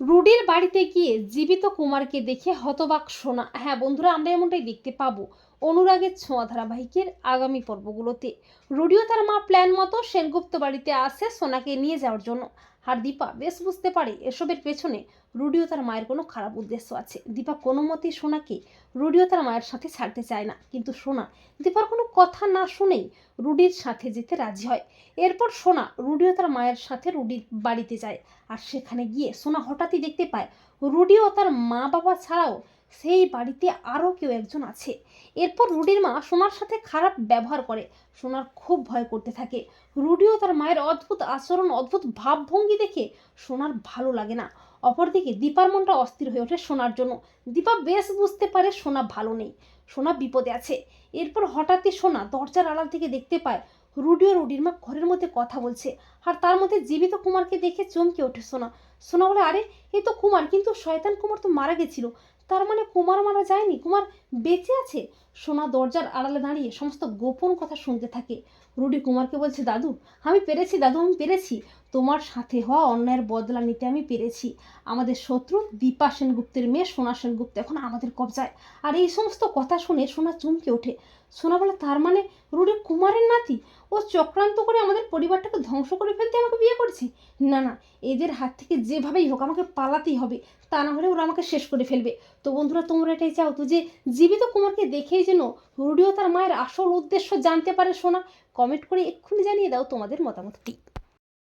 রুডির বাড়িতে গিয়ে জীবিত কুমারকে দেখে হতবাক সোনা। হ্যাঁ বন্ধুরা আমরা এমনটাই দেখতে পাবো। অনুরাগের ছোঁয়া ধারাবাহিকের আগামী পর্বগুলোতে। রুডিও তার মা প্ল্যান মতো সেনগুপ্ত বাড়িতে আসে সোনাকে নিয়ে যাওয়ার জন্য। আর দীপা বেশ বুঝতে পারে এসবের পেছনে রুডিও তার মায়ের কোনো খারাপ উদ্দেশ্য আছে। দীপা কোনো মতেই সোনাকে রুডিও তার মায়ের সাথে ছাড়তে চায় না। কিন্তু সোনা দীপার কোনো কথা না শুনেই রুডির সাথে যেতে রাজি হয়। এরপর সোনা রুডিও তার মায়ের সাথে রুডির বাড়িতে যায়। আর সেখানে গিয়ে সোনা হঠাৎই দেখতে পায় রুডিও তার মা বাবা ছাড়াও সেই বাড়িতে আরও কেউ একজন আছে। এরপর রুডির মা সোনার সাথে খারাপ ব্যবহার করে। সোনার খুব ভয় করতে থাকে। রুডিও তার মায়ের অদ্ভুত আচরণ, অদ্ভুত ভাবভঙ্গি দেখে সোনার ভালো লাগে না। অপরদিকে দীপার মনটা অস্থির হয়ে ওঠে সোনার জন্য। দীপা বেশ বুঝতে পারে সোনা ভালো নেই। সোনা বিপদে আছে। এরপর হঠাৎই সোনা দরজার আড়াল থেকে দেখতে পায় রুডিও রুডির মা ঘরের মধ্যে কথা বলছে। আর তার মধ্যে জীবিত কুমারকে দেখে চমকে ওঠে সোনা। সোনা বলে, আরে এই তো কুমার, কিন্তু শয়তান কুমার তো মারা গেছিল। তার মানে কুমার মারা যায়নি? কুমার বেঁচে আছে? সোনা দরজার আড়ালে দাঁড়িয়ে সমস্ত গোপন কথা শুনতে থাকে। রুডি কুমারকে বলছে, দাদু, আমি পেরেছি, দাদু, আমি পেরেছি। তোমার সাথে হওয়া অন্যায়ের বদলা নিতে আমি পেরেছি। আমাদের শত্রু দীপা সেনগুপ্তের মেয়ে সোনা সেনগুপ্ত এখন আমাদের কবজায়। আর এই সমস্ত কথা শুনে সোনা চমকে ওঠে। সোনা বলে, তার মানে রুডি ও চক্রান্ত করে আমাদের পরিবারটাকে ধ্বংস করে ফেলতে আমাকে বিয়ে করেছে? না না, এদের হাত থেকে যেভাবেই হোক আমাকে পালাতেই হবে, তা না হলে ওরা আমাকে শেষ করে ফেলবে। তো বন্ধুরা, তোমরা এটাই চাও তো যে জীবিত কুমারকে দেখেই যেন রুডিও তার মায়ের আসল উদ্দেশ্য জানতে পারে শোনা কমেন্ট করে এক্ষুনি জানিয়ে দাও তোমাদের মতামতটি।